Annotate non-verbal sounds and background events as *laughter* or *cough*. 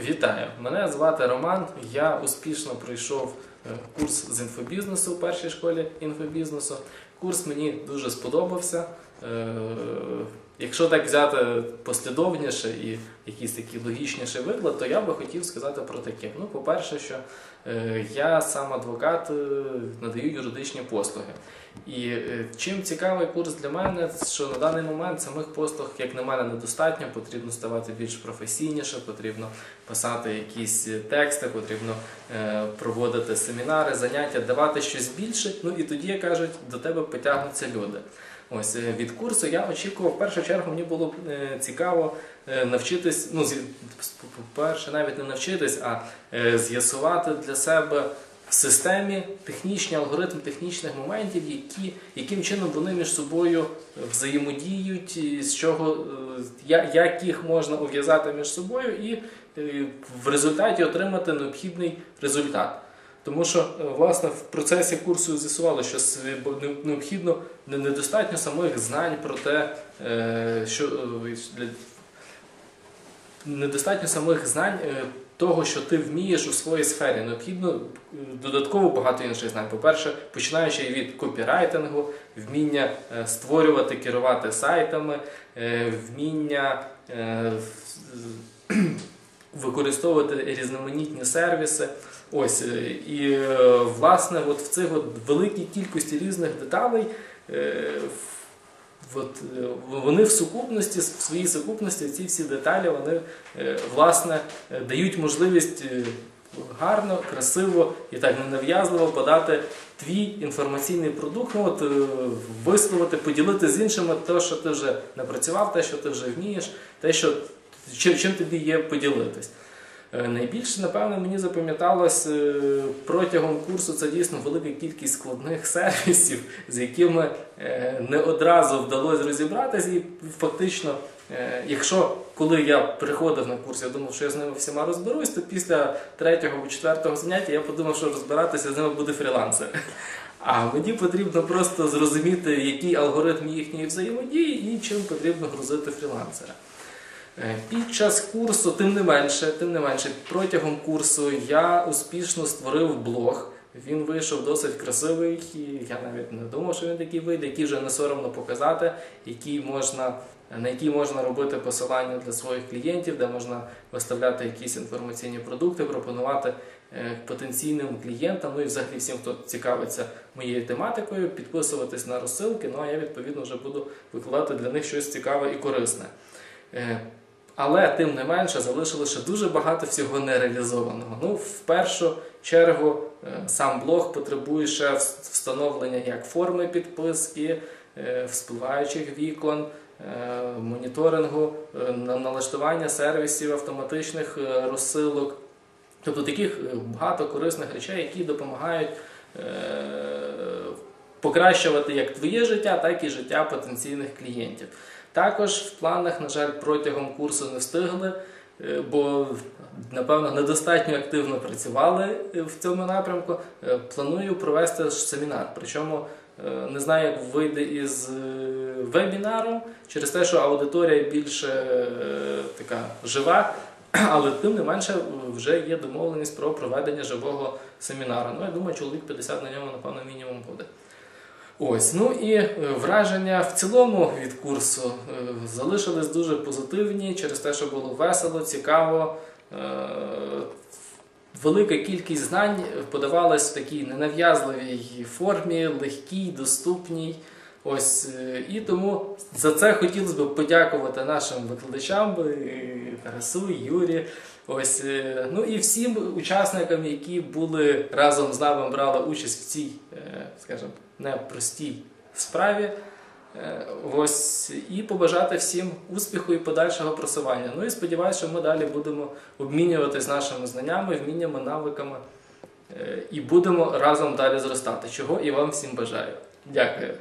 Вітаю! Мене звати Роман. Я успішно пройшов е, курс з інфобізнесу у першій школі інфобізнесу. Курс мені дуже сподобався. Якщо так взяти послідовніше і якийсь такий логічніший виклад, то я би хотів сказати про таке. Ну, по-перше, що е, я сам адвокат е, надаю юридичні послуги. І е, чим цікавий курс для мене, що на даний момент самих послуг, як на мене, недостатньо, потрібно ставати більш професійніше, потрібно писати якісь тексти, потрібно проводити семінари, заняття, давати щось більше. Ну і тоді, кажуть, до тебе потягнуться люди. Ось е, від курсу я очікував, в першу чергу мені було е, цікаво е, навчитись, ну, по-перше, навіть не навчитись, а з'ясувати для себе в системі технічні алгоритм технічних моментів, які, яким чином вони між собою взаємодіють, з чого, як їх можна ув'язати між собою і в результаті отримати необхідний результат. Тому що е, власне в процесі курсу з'ясувало, що не- необхідно недостатньо самих знань про те, е, що е, для- недостатньо самих знань е, того, що ти вмієш у своїй сфері. Необхідно е, додатково багато інших знань. По-перше, починаючи від копірайтингу, вміння е, створювати, керувати сайтами, е, вміння е, використовувати різноманітні сервіси. Ось е, і е, власне, от в цих от великій кількості різних деталей. е, От, вони в сукупності, в своїй сукупності, ці всі деталі вони власне дають можливість гарно, красиво і так ненав'язливо подати твій інформаційний продукт, ну, от, висловити, поділити з іншими те, що ти вже напрацював, те, що ти вже вмієш, те, що чим, чим тобі є поділитись. Е, Найбільше, напевно, мені запам'яталось е, протягом курсу це дійсно велика кількість складних *laughs* сервісів, з якими е, не одразу вдалося розібратися. І фактично, якщо коли я приходив на курс, я думав, що я з ними всіма розберусь, то після третього або четвертого заняття я подумав, що розбиратися з ними буде фрілансер. А мені потрібно просто зрозуміти, який алгоритм їхньої взаємодії і чим потрібно грузити фрілансера. Е, Під час курсу, тим не менше, тим не менше, протягом курсу я успішно створив блог. Він вийшов досить красивий, і я навіть не думав, що він такий вийде, який вже не соромно показати, який можна, на який можна робити посилання для своїх клієнтів, де можна виставляти якісь інформаційні продукти, пропонувати е, потенційним клієнтам, ну і взагалі всім, хто цікавиться моєю тематикою, підписуватись на розсилки. Ну а я відповідно вже буду викладати для них щось цікаве і корисне. Але тим не менше залишилося дуже багато всього нереалізованого. Ну, в першу чергу, е, сам блог потребує ще встановлення як форми підписки, е, вспливаючих вікон, е, моніторингу, налаштування сервісів автоматичних розсилок. Тобто таких багато корисних речей, які допомагають покращувати як твоє життя, так і життя потенційних клієнтів. Також в планах, на жаль, протягом курсу не встигли, е, бо напевно недостатньо активно працювали е, в цьому напрямку. Е, Планую провести семінар. Причому не знаю, як вийде із вебінаром через те, що аудиторія більше така жива. *clears throat* Але тим не менше вже є домовленість про проведення живого семінару. Ну, я думаю, чоловік 50 на ньому, напевно, мінімум буде. Ось, ну і е, враження в цілому від курсу е, залишились дуже позитивні через те, що було весело, цікаво. Е, Велика кількість знань подавалась в такій ненав'язливій формі, легкій, доступній. Ось і тому за це хотілося б подякувати нашим викладачам Тарасу, Юрі. Ось ну і всім учасникам, які були разом з нами брали участь в цій, скажімо, непростій справі. Е, Ось і побажати всім успіху і подальшого просування. Ну і сподіваюся, що ми далі будемо обмінюватись нашими знаннями, вміннями, навиками е, і будемо разом далі зростати. Чого і вам всім бажаю. Дякую.